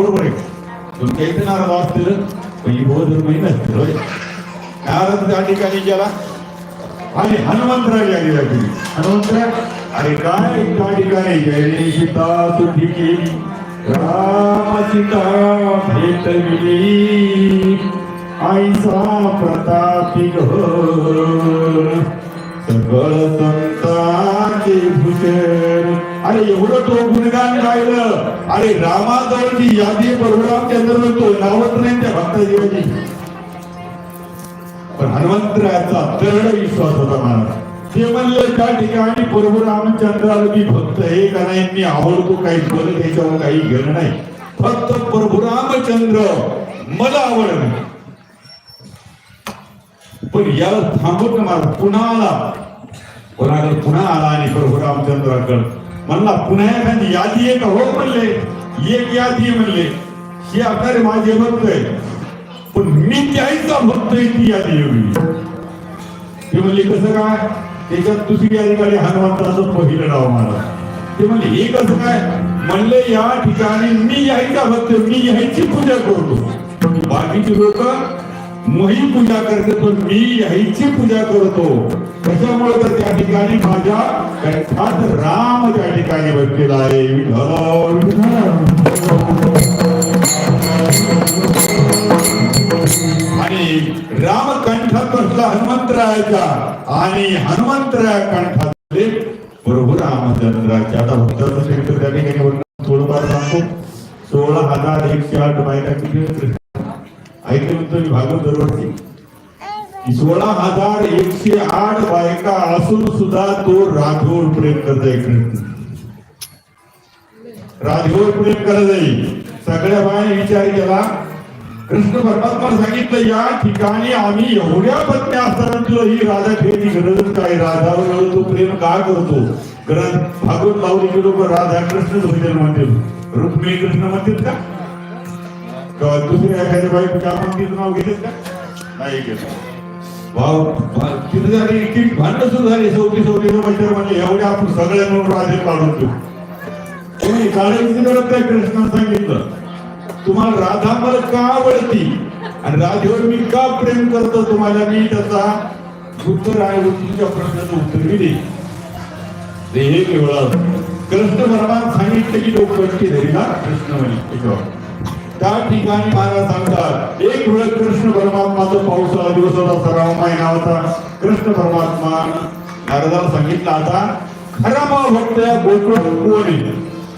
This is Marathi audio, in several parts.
बरोबर आहे तुमच्या इथे नारद असतील पण ही बहु धर्म नसतील होय नारद त्या ठिकाणी गेला आणि हनुमंतराला गेला गेली हनुमंतरा अरे काय त्या ठिकाणी जय सीता तुझी केली राम सीता सकळ संतांचे भूषण अरे एवढं तो गुणगान गायलं. अरे रामाजवळची यादी परशुराम चंद्र तो नावत नाही त्या भक्त देवाची पण हनुमंतरायाचा दृढ विश्वास होता महाराज ते म्हणले त्या ठिकाणी परशुरामचंद्राला मी भक्त हे का नाही मी आवडतो काही बोलत त्याच्यावर काही घेणं नाही. फक्त परशुरामचंद्र मला आवडलं पण याला थांबत ना पुन्हा आला. कोणाकडे पुन्हा आला आणि प्रभू रामचंद्राकडे? म्हणला पुन्हा एखादी यादी एक का हो म्हणले एक यादी आहे म्हणले हे आपणारे माझे भक्त आहे पण मी त्याचा भक्त आहे ती यादी एवढी. ते म्हणले कसं काय? त्याच्यात दुसरी यादी काढली हनुमंताचं पहिलं नाव मला ते म्हणले हे कसं काय? म्हणले या ठिकाणी मी यायचा भक्त मी यायची पूजा करतो. बाकीची लोक मही पूजा करते पण मी ह्याची पूजा करतो. कशामुळे तर त्या ठिकाणी माझ्या कंठात राम त्या ठिकाणी बसलेला आहे. विठ्ठल, आणि राम कंठात बसला हनुमंतरायाच्या. आणि हनुमंतराया कंठातले प्रभू रामचंद्राच्या आता उत्तर त्या ठिकाणी थोडंफार सांगतो. सोळा हजार एकशे आठ बायका किती होते? ऐकलं म्हणतो मी भागवत दरवर्षी सोळा हजार एकशे आठ बायका असून सुद्धा तो राघवर प्रेम करतोय कृष्ण राघवर प्रेम करत आहे. सगळ्या बायाने विचार केला. कृष्ण परमात्मा सांगितलं या ठिकाणी आम्ही एवढ्या पत्न्या असताना तुला ही राधा ठेवची गरजच काय? राधावर तो प्रेम का करतो? कारण भागवत लावली की लोक राधा कृष्ण भजन म्हणतील. रुक्मिणी कृष्ण म्हणतील का? दुसऱ्या एखाद्या बाईच्या आपण तिचं नाव घेतलं का? नाही घेतलं. भाव तिथं झाली भांडण सुरू झाली चौथी चौथी मैत्र म्हणजे एवढे आपण सगळ्या म्हणून राधे काढून देऊ तुम्ही काढायची गरज काय कृष्णाने सांगितलं? तुम्हाला राधा मला का आवडती? आणि राधेवर मी का प्रेम करतो तुम्हाला? मी त्याचा उत्तर आहे तुमच्या प्रश्नाचं उत्तर मी देईन. हे केवळ कृष्ण परमात्मा सांगितलं की लोक कष्टी धरीला कृष्ण म्हणे त्या ठिकाणी महाराज सांगतात एक वेळ कृष्ण परमात्माचा पावसाळा दिवस होता सराव महिना होता. कृष्ण परमात्मा नारदाला सांगितला आता खरा मा भक्त गोकुळ कोण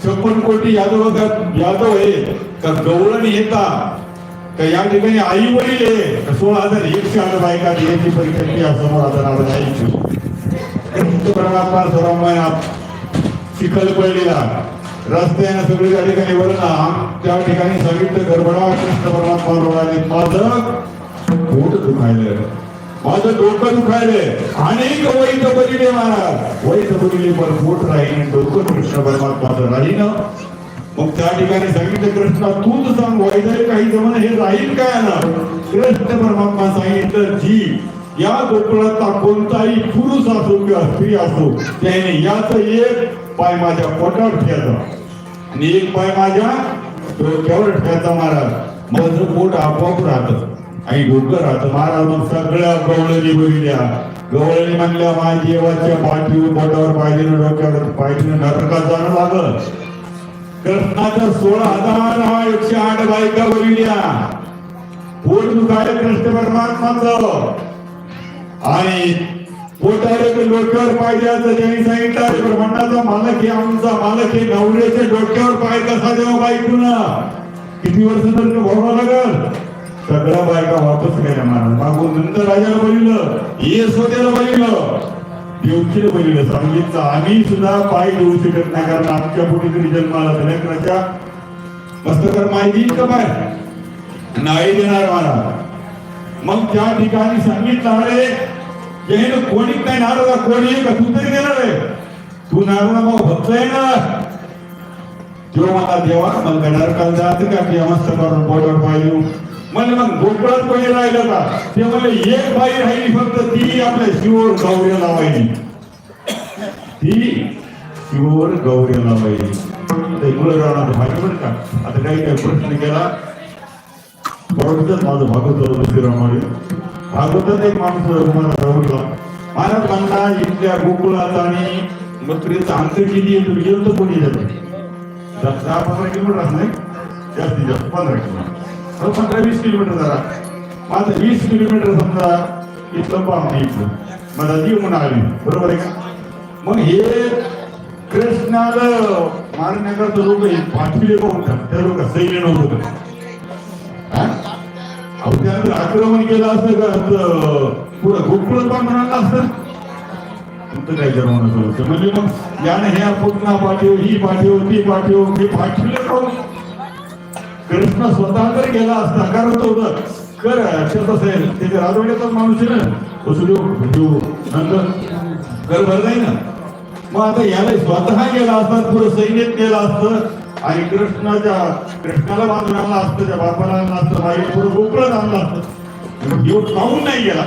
छप्पन कोटी यादव यादव आहे का गवळण येता का या ठिकाणी आई वडील आहे का सोळा हजार एकशे आठ बायका याची परीक्षा की समोर आता नारद कृष्ण परमात्मा सराव महिना चिखल पडलेला. रस्त्याने सगळी त्या ठिकाणी वळणा. त्या ठिकाणी सांगितलं गडबडा कृष्ण परमात्मा रोडाने माझं पोट दुखायलं. माझं डोकं दुखायलंय अनेक वैत बलिले महाराज वैत बलिले पण पोट राहील डोकं कृष्ण परमात्माचं राहील मग त्या ठिकाणी सांगितलं कृष्णा तूच सांग वैद्य काही जमन हे राहील काय ना कृष्ण परमात्मा सांगितलं जी या गोकुळाचा कोणताही पुरुष असो किंवा स्त्री असो त्याने याच एक पाय माझ्या पोटावर ठेवायचा. आणि एक पाय माझ्या डोक्यावर ठेवायचा महाराज. माझं पोट आपोआप राहत. आणि डोकं राहत. महाराज मग सगळ्या गवळणी बघितल्या गवळणी म्हणल्या माझ्या देवाच्या पाठीवर पोटावर पाहिजे डोक्यावर पाहिजे नरकात जाणं लागलं. कृष्णाच्या सोळा हजार एकशे आठ बायका बघितल्या पोट दुखायला कृष्ण परमात्माचं? आणि पोटावर डोक्यावर पाय द्यायचं त्यांनी सांगितलं ब्रह्मांडाचा मालक हे आमचा मालक हे नवऱ्याच्या डोक्यावर पाय कसा देवा बायकून? किती वर्ष तर भोगावं लागल? सगळ्या बायका वापस गेल्या महाराज मागून नंतर राजाला बघितलं ये स्वतःला बघितलं देवकीला बघितलं सांगितलं आम्ही सुद्धा पाय देऊ शकत नाही कारण आमच्या पोटी तरी जन्माला तर मस्त मस्तकर माहिती का पाय नाही देणार मला मग त्या ठिकाणी सांगितलं अरे याने कोणी काय नारळा कोणी का तू तरी देणार आहे तू नारळा भाऊ भक्त आहे ना तो मला देवा मग काय नरकाला जात का की मस्त करून बोटावर पाहिजे म्हणजे मग गोकुळात कोणी राहिलं का ते म्हणजे एक बाई राहिली फक्त ती आपल्या शिवर गौर्य लावायची ती शिवर गौर्य लावायची ते भाजी बरं का आता काही काही प्रश्न केला बरोबर माझं भागवत श्रीरामाने अगोदर एक माणूस तुम्हाला राहुलला महाराज म्हणला इथल्या गोकुळात आणि मथुरेचं अंतर किती आहे गेलो तर कोणी जाते? दहा पंधरा किलोमीटर असं नाही? जास्तीत जास्त पंधरा किलोमीटर. पंधरा वीस किलोमीटर जरा. माझं वीस किलोमीटर समजा इथलं पाहून इथलं माझा जीव म्हणून आली. बरोबर आहे का? मग हे कृष्णाला मारण्याकरता लोक पाठविले कोण त्या लोक सैन्य नव्हतं अहो, त्यानंतर आक्रमण केलं असतं का? पुढं गोकुळ पण म्हणाला असतं तुमचं काय म्हणत नसलं म्हणजे मग याने ह्या पुतना पाठीव ही पाठीव ती पाठीव हे पाठवले कोण कृष्ण स्वतः तर गेला असता कारण तो कर कसं असेल त्याचे राजवाड्याचाच माणूस आहे ना वसुदेव देव नंतर कर भर नाही ना? मग आता याला स्वतः गेला असता पुढे सैन्यात गेला असतं आणि कृष्णाच्या कृष्णाला बांधून आणला असतं त्या बापाला आणलं असतं बाई पुढे गोकुळात आणलं असतं. जीव खाऊन नाही गेला.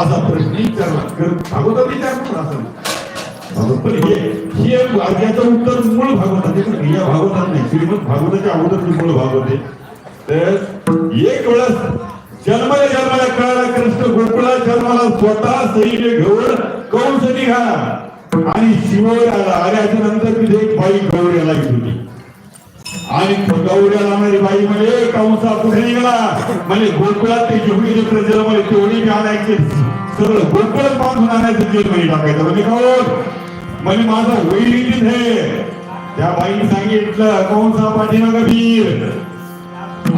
असा प्रश्न विचारला. कर- विचार विचारतो असं पण हे हे याचं उत्तर मूळ भागवतात आहे. या भागवतात नाही. श्रीमंत भागवताच्या अगोदर मूळ भागवत आहे. तर एक वेळेस जन्मल्या जन्माला कळाला कृष्ण गोकुळा जन्माला स्वतः सैन्य घेऊन कंस निघाला. आणि शिववर आल्याच्यानंतर तिथे एक बाई गौऱ्याला येत होती. आणि गौऱ्याला म्हणणारी बाई म्हणजे कंसा कुठे निघाला? म्हणजे गोकुळात ते जेवढी लेकरं म्हणजे तेवढी मी आणायचे. सगळं गोकुळात बांधून आणायचं जेलमध्ये टाकायचं. म्हणजे कौन म्हणजे माझं होईल तिथे त्या बाईने सांगितलं कंसा पाठीमागा वीर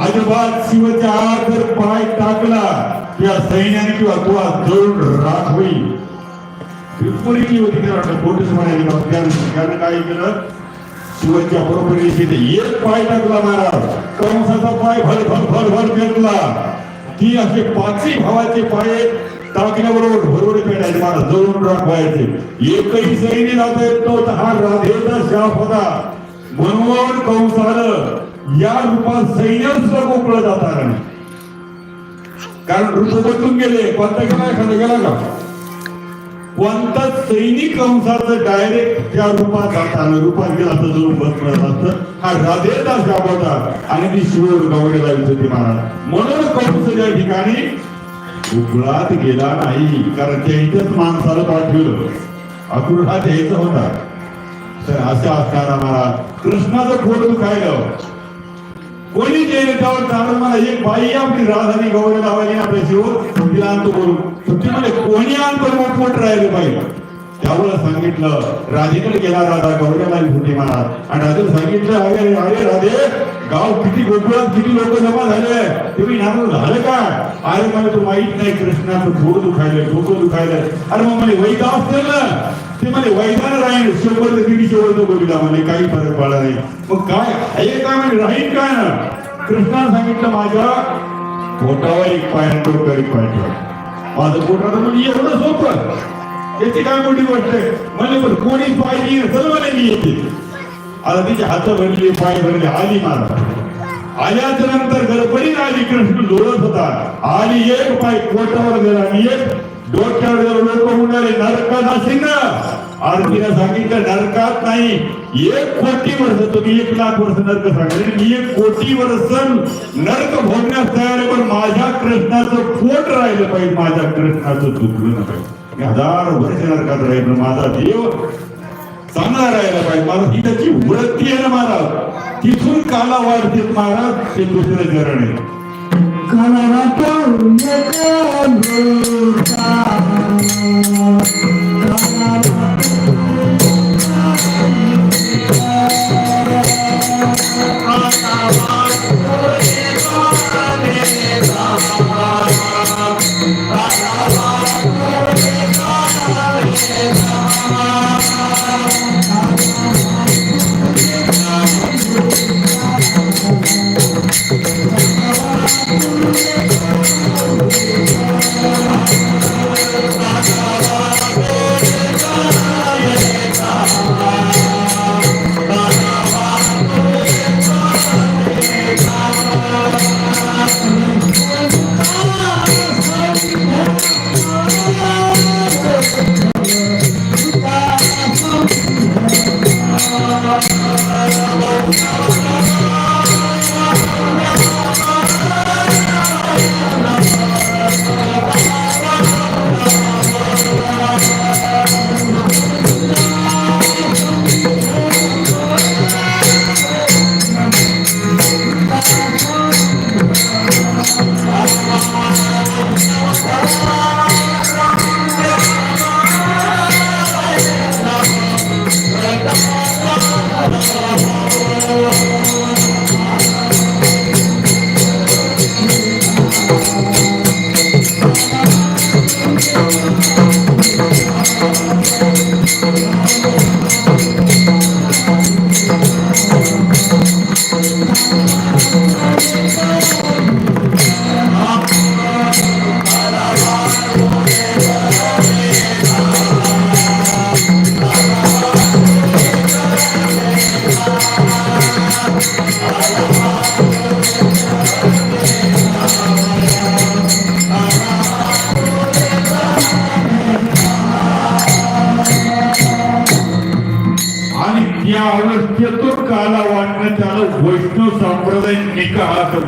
अजिबात शिवच्या आत जर पाय टाकला त्या सैन्याने किंवा तुला जळून राख होईल. त्रिपुरी होती त्याला वाटलं पोटच म्हणायला त्यानं काय केलं शिवाच्या बरोबरीने एक पाय टाकला महाराज कंसाचा पाय भर भर भर भर फेकला ती असे पाचही भावाचे पाय टाकल्याबरोबर भरवडे पेटायचे महाराज जळून राख व्हायचे एकही सैन्य जाता येत नव्हता हा राधेचा शाप होता म्हणून कंसानं या रूपात सैन्य सुद्धा मोकळं जाता कारण ऋतू बदलून गेले कोणता गेला एखादा गेला का कोणता सैनिक कंसाचं डायरेक्ट त्या रूपात जाताना रूपात गेला तर जाऊन बसणार असतं हा राधेचा शाप होता. आणि ती शिवर गवडे विसरती महाराज म्हणून कंस या ठिकाणी उघडात गेला नाही. कारण त्यांच्याच माणसाला पाठवलं अक्रूरात यायचा होता. तर अशा असणारा महाराज कृष्णाचं खोडून दुखायलं. कोणी गेले त्यावर कारण मला एक बाई आपली राधानी गौरी लावायची आपल्या शिवर तिला आणतो बोलून ती म्हणजे कोणी आणतो मग पोट राहिले पाहिजे त्यामुळे सांगितलं राधेकडे गेला राधा गौऱ्याला होते महाराज. आणि राधेला सांगितलं अरे अरे राधे गाव किती गोकुळात किती लोक जमा झाले? तुम्ही नाराज झालं का? अरे मला तू माहीत नाही कृष्णाचं पोट दुखायलं डोकं दुखायलं अरे मग मला वैदा असतं ना. ते म्हणे वैदान राहील शंभर ते दीडशे वर्ष बोलिला म्हणे काही फरक पडला नाही. मग काय? हे काय म्हणे राहील काय ना कृष्णाने सांगितलं माझ्या पोटावर एक पाय आणि डोक्यावर एक पाय ठेवा. माझं पोटाचं म्हणजे एवढं सोपं. याची काय मोठी गोष्ट आहे? म्हणजे पण कोणी पाय नाही सर्व नाही येते आता तिचे हात भरले पाय भरले आली मला आल्याच नंतर गडबडीत आली कृष्ण लोळत होता. आली एक पाय कोटावर गेला आणि एक डोक्यावर गेला. लोक म्हणाले नरकात असेल ना. आरतीला सांगितलं नरकात नाही. एक कोटी वर्ष तुम्ही एक लाख वर्ष नरक सांगितले मी एक कोटी वर्ष नरक भोगण्यास तयार आहे पण माझ्या कृष्णाचं पोट राहिलं पाहिजे. माझ्या कृष्णाचं चुकलं नाही. पाहिजे हजार वर्ष नरकात राहील माझा देव चांगला राहिला पाहिजे महाराज ही त्याची वृत्ती आहे ना महाराज तिथून काला वाढते महाराज ते दुसरं चरण आहे काला पाहून Thank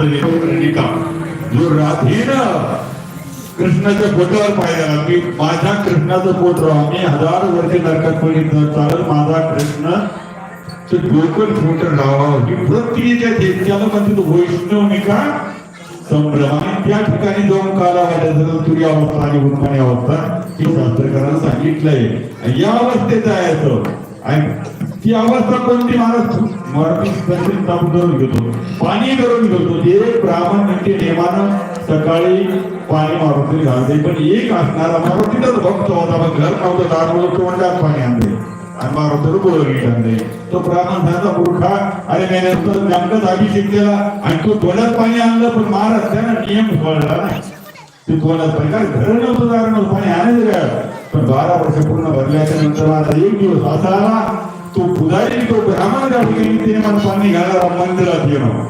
निका हा जो राधेनं कृष्णाच्या पोटावर पाहिला की माझ्या कृष्णाचं पोट राहा मी हजार वर्ष नरकात पडित चालत माझा कृष्ण ते डोकं फुट राहावा ही प्रक्रियेच्या देत त्याला म्हणते तो वैष्णव निका संभ्रम आणि त्या ठिकाणी जाऊन काला वाटायचं तुरी अवस्था आणि उन्मानी अवस्था हे शास्त्रकारांना सांगितलंय या अवस्थेत जायचं आणि ती अवस्था कोणती महाराज मराठी दर्शन ताप घेतो पाणी धरून घेतो. ते ब्राह्मण म्हणजे नेमानं सकाळी पाणी मारुती घालते. पण एक असणारा मारुतीचाच भक्त होता मग घर नव्हतं दार बोलत तोंडात पाणी आणते. आणि मारुतीला बोलवली आणते तो ब्राह्मण झाला मूर्खा. अरे मेहनत नंतर नेमकंच अभिषेक केला आणि तो तोंडात पाणी आणलं पण महाराज त्यानं नियम कळला नाही. ते तुम्हाला पाणी काय घर नव्हतं दार नव्हतं पाणी आणायचं काय पण बारा वर्ष पूर्ण भरल्याच्या नंतर माझा एक दिवस असा आला तो पुजारी तो ब्राह्मण त्या ठिकाणी तिने मला पाणी घालायला मंदिरात येणं.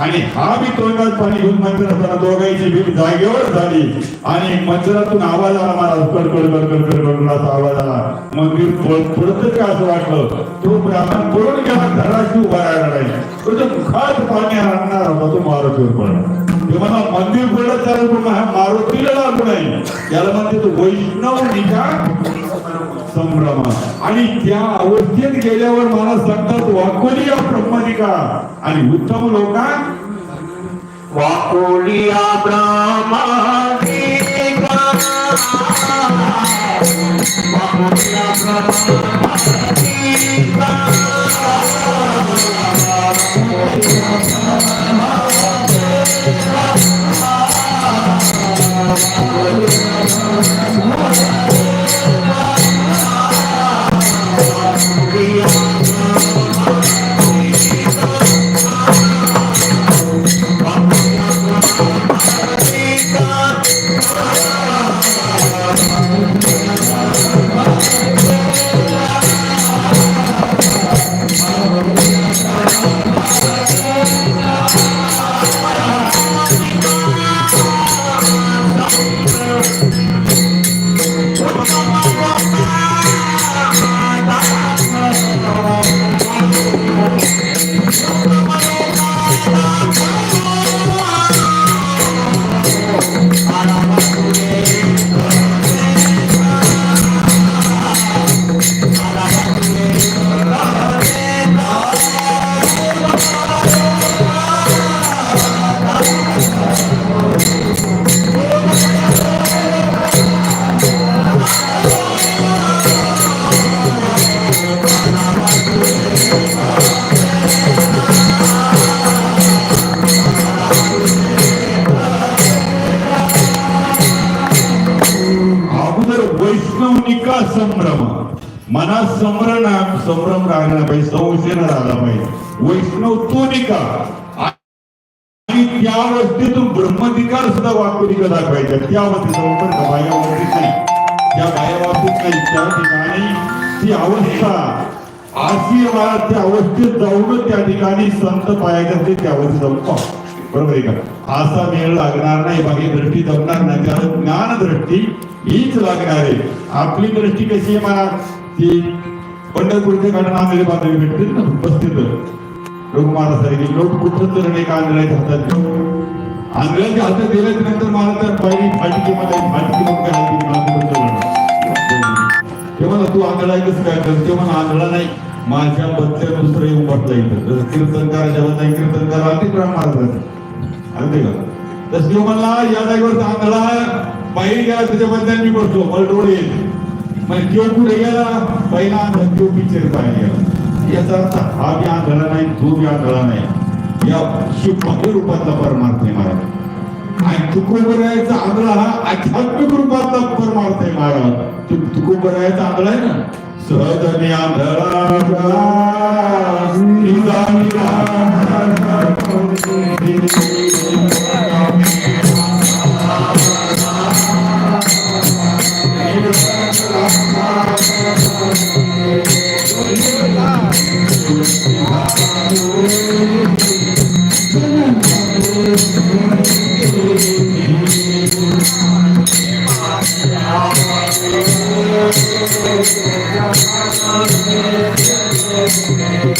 आणि हा मी तोंडात पाणी घेऊन मंदिरात असताना दोघांची भेट जागेवर झाली. आणि मंदिरातून आवाज आला मला कडकड कडकड कडकड असा आवाज आला. मंदिर पडत का असं वाटलं? तो ब्राह्मण पळून गेला घराशी उभा राहिला नाही. तो जो मुखात पाणी आणणार होता तो मारुतीवर पडला ते मंदिर पडलं त्याला हा मारुतीला लागू नाही याला म्हणते तो वैष्णव निका संभ्रमा. आणि त्या अवस्थेत गेल्यावर मला सांगतात वाकोली या ब्रह्मनिका. आणि उत्तम लोका वाकोलिया ब्रह्मादिका वाकोलिया ब्रह्मादिका अगोदर राहणार पाहिजे पाहिजे. वैष्णव तो निका आणि त्या अवस्थेतून ब्रह्मधिकार सुद्धा वाकुनिका दाखवायच्या त्या अवस्थेचा वापर का नाही. त्या बाह्यावस्थेत नाही. त्या ठिकाणी ती अवस्था अशी मला त्या अवस्थेत जाऊन त्या ठिकाणी संत पाहायचे असते त्या अवस्थेत जाऊन पाहू. बरोबर आहे का? असा मेळ लागणार नाही. बाकी दृष्टी जमणार नाही. कारण ज्ञान दृष्टी हीच लागणार आहे. आपली दृष्टी कशी आहे मला ती पंढरपूरचे काढून आंधळे बांधळे भेटतील ना उपस्थित. रघुमारासारखे लोक कुठं तर एक आंधळ्याच्या हातात घेऊन आंधळ्याच्या हातात दिल्याच्या नंतर मला तर पहिली फाटकी मध्ये फाटकी मग काय हाती ते म्हणा तू आंधळा कसं काय कर ते म्हणा आंधळा नाही. माझ्या बदल्या दुसरं येऊन वाटलं इथं. जसं कीर्तनकाराच्या बदल्या कीर्तनकार आले ते प्राण महाराज आले का? तसं म्हणला या जागेवर आंधळा बाहेर गेला त्याच्या बदल्यात मी बसलो. मला डोळे येते मग तो कुठे गेला पहिला आंधळा पिक्चर पाहिला याचा अर्थ हा बी आंधळा नाही तो बी आंधळा नाही या शिवभक्ती रूपातला परमार्थ आहे महाराज आणि तुकोबरायचा आंधळा हा आध्यात्मिक रूपातला परमार्थ आहे महाराज तू तुकोबरायचा आंधळा आहे ना सहजनी आंधळा आणि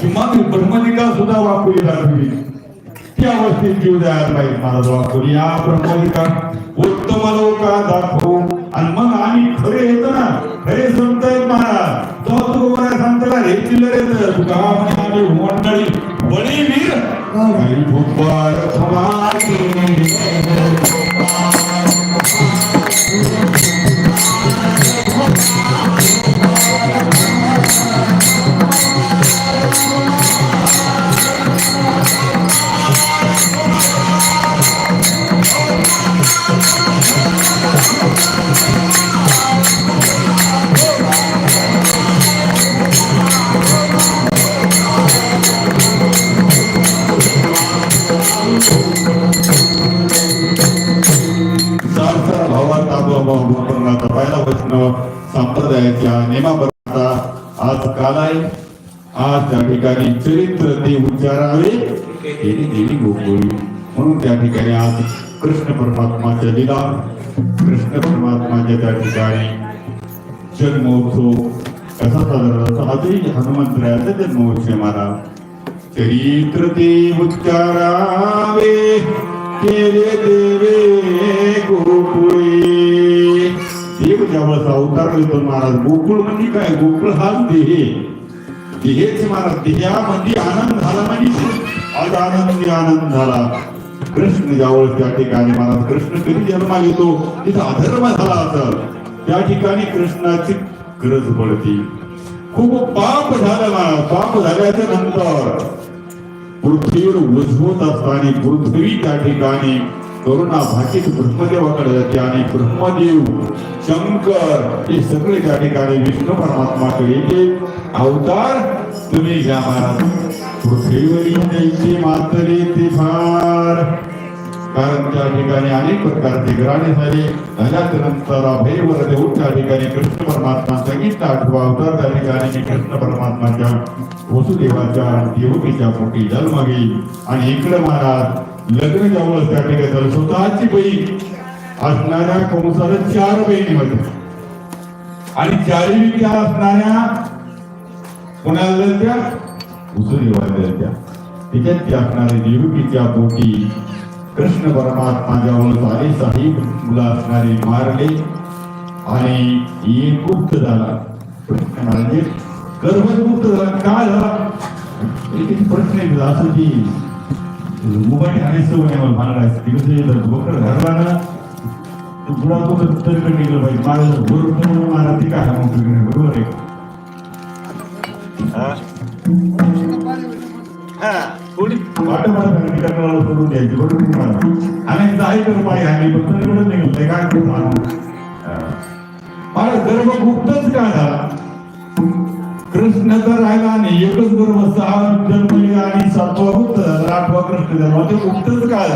किमान ब्रह्मविका सुद्धा वापरली लागली त्या अवस्थेत जीव द्यायला पाहिजे महाराज वापरून या ब्रह्मविका उत्तम लोका दाखवू आणि मग आम्ही खरे येतो ना. खरे संत आहेत महाराज. तो तू बरं सांगता रे चिल्लर येत तुका म्हणजे आम्ही मंडळी बळी वीर काही समाज. वापरण्याचा पहिला वैष्णव संप्रदायाच्या नियमाबद्दलता आज काल आहे आज त्या ठिकाणी चरित्र ते उच्चारावे केली देवी गोकुळी. म्हणून त्या ठिकाणी आज कृष्ण परमात्माच्या लिला कृष्ण परमात्माच्या त्या ठिकाणी जन्मोत्सव कसा साजरा होतो आजही हनुमंतरायाचा जन्मोत्सव मला. चरित्र ते उच्चारावे केले देवे गोकुळ. देव अवतार महाराज. गोकुळ म्हणजे काय? गोकुळ हाच देहे देहेच महाराज. देहामध्ये आनंद झाला म्हणजे आज आनंद आनंद झाला. कृष्ण ज्यावेळेस त्या ठिकाणी महाराज कृष्ण कधी जन्मा येतो तिथं अधर्म झाला असेल. त्या ठिकाणी कृष्णाची गरज पडते. खूप पाप झालं महाराज. पाप झाल्याच्यानंतर पृथ्वीवर उजवत असताना पृथ्वी त्या ठिकाणी करुणा भाटीत ब्रह्मदेवाकडे जाते आणि ब्रह्मदेव शंकर हे सगळे त्या ठिकाणी विष्णू परमात्माकडे येते अवतार तुम्ही घ्या महाराज. पृथ्वीवरील त्यांची मातरे ते फार. कारण त्या ठिकाणी अनेक प्रकारचे ग्रहणे झाले. झाल्यानंतर अभयवर देऊन त्या ठिकाणी कृष्ण परमात्मा सांगितलं आठवा अवतार त्या ठिकाणी मी कृष्ण परमात्माच्या वसुदेवाच्या देवकीच्या पोटी जन्म घेईल आणि इकडे महाराज लग्न जवळ त्या ठिकाणी स्वतःची बहीण असणाऱ्या कंसाला चार बहिणी म्हणतात आणि चारही त्या असणाऱ्या कोणाला त्या उसळी त्या. तिच्यात ती असणारे निरुपीच्या पोटी कृष्ण परमात्मा जवळ आले साहेब मुलं असणारे मारले. आणि एक झाला. प्रश्न म्हणजे गर्भमुक्त झाला. काय झाला? एक प्रश्न असं की हा द्यायची बरोबर मला आणि जाई तर पाय आणि पण तरीकडे निघलं ते काय करू मारू मला गर्भ गुप्तच काय झाला कृष्ण तर राहिला आणि एकच बरोबर सहा जन्मली आणि सातवा होत आठवा कृष्ण जन्मा ते गुप्तच काय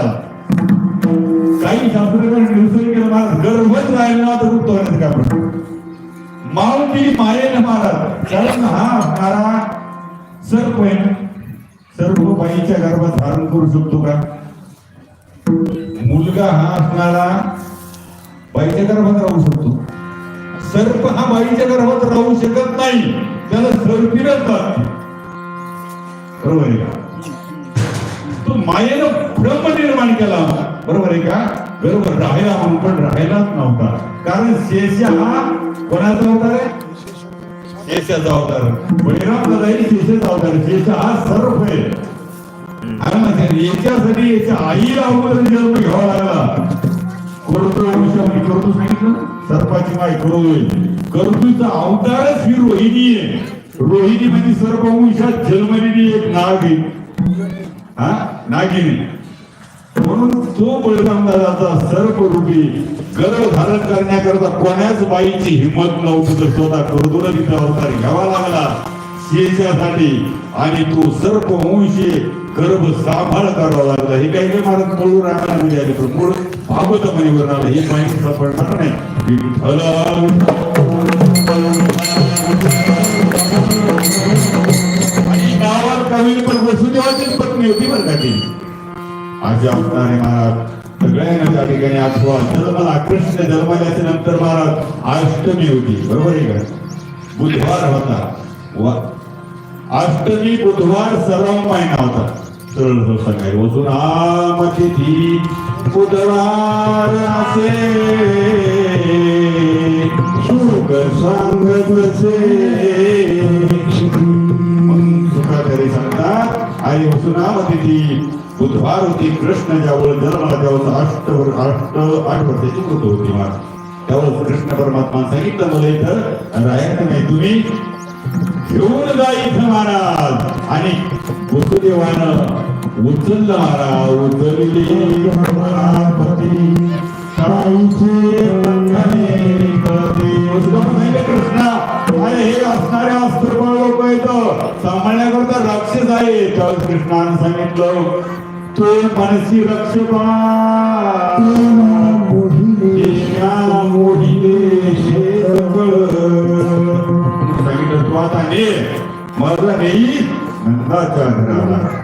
काही शास्त्रज्ञांनी दिवसांनी केलं गर्भच राहिला तर गुप्त होण्याचं काय प्रश्न मावती मायेन मारा कारण हा मारा. सर्प आहे सर्व बाईच्या गर्भात धारण करू शकतो का? मुलगा हा असणारा बाईच्या गर्भात राहू शकतो. सर्प हा बाईच्या गर्भात राहू शकत नाही. त्याला सर्पी लागते बरोबर आहे का? तो मायेनं ब्रह्म निर्माण केला. बरोबर आहे का? बरोबर राहायला म्हणून पण राहायलाच नव्हता. कारण शेष हा कोणाचा अवतार आहे? शेषाचा अवतार. बळीराम जाईल शेषाचा अवतार. शेष हा सर्प आहे. म्हणजे याच्यासाठी याच्या आईला अगोदर जन्म घ्यावा लागला. करतो वंशावली करतो सांगितलं? सर्पाची माय करोय करतूचा अवतारच ही रोहिणी आहे. रोहिणी म्हणजे सर्पवंशात जन्मलेली एक नागिन हा? नागिनी. म्हणून तो बळीराम दादाचा सर्प रूपी गर्भ धारण करण्याकरता कोण्याच बाईची हिंमत नव्हती तर स्वतः करतो तिचा अवतार घ्यावा लागला. शेषासाठी आणि तो सर्प वंशी गर्भ सांभाळ करावा लागला. हे काही काही महाराज मूळ रामामध्ये आले पण मूळ भागवत म्हणीवर आलं. हे माहिती सापडणार नाही. आणि गावात कवी पण वसुदेवाचीच पत्नी होती बरं का ती असे असणारे महाराज सगळ्यांना त्या ठिकाणी आठवा जन्माला कृष्ण जन्माल्याच्या नंतर महाराज अष्टमी होती बरोबर आहे का बुधवार होता वा- अष्टमी बुधवार सर्व महिना होता सरळ सांगायला सकाळी बसून बुधवार असे. सुख सांगत असे मग सांगतात. आई वसुनाम तिथी बुधवार होती कृष्ण ज्यावेळेस जन्माला त्यावेळेस अष्ट अष्ट आठ वर्षाची मृत होती मला त्यावेळेस कृष्ण परमात्मा सांगितलं मला इथं राहायचं नाही तुम्ही घेऊन जा इथं महाराज. आणि बुद्धदेवानं उचललं. महाराज गणपती ताईचे कृष्णा. अरे हे असणारे अस्त्रबळ लोक आहेत. सांभाळण्याकरता राक्षस आहे. त्यावेळेस कृष्णानं सांगितलं तो मनसी रक्षपा सांगितलं तू आता ने मला नेई नंदाच्या घराला.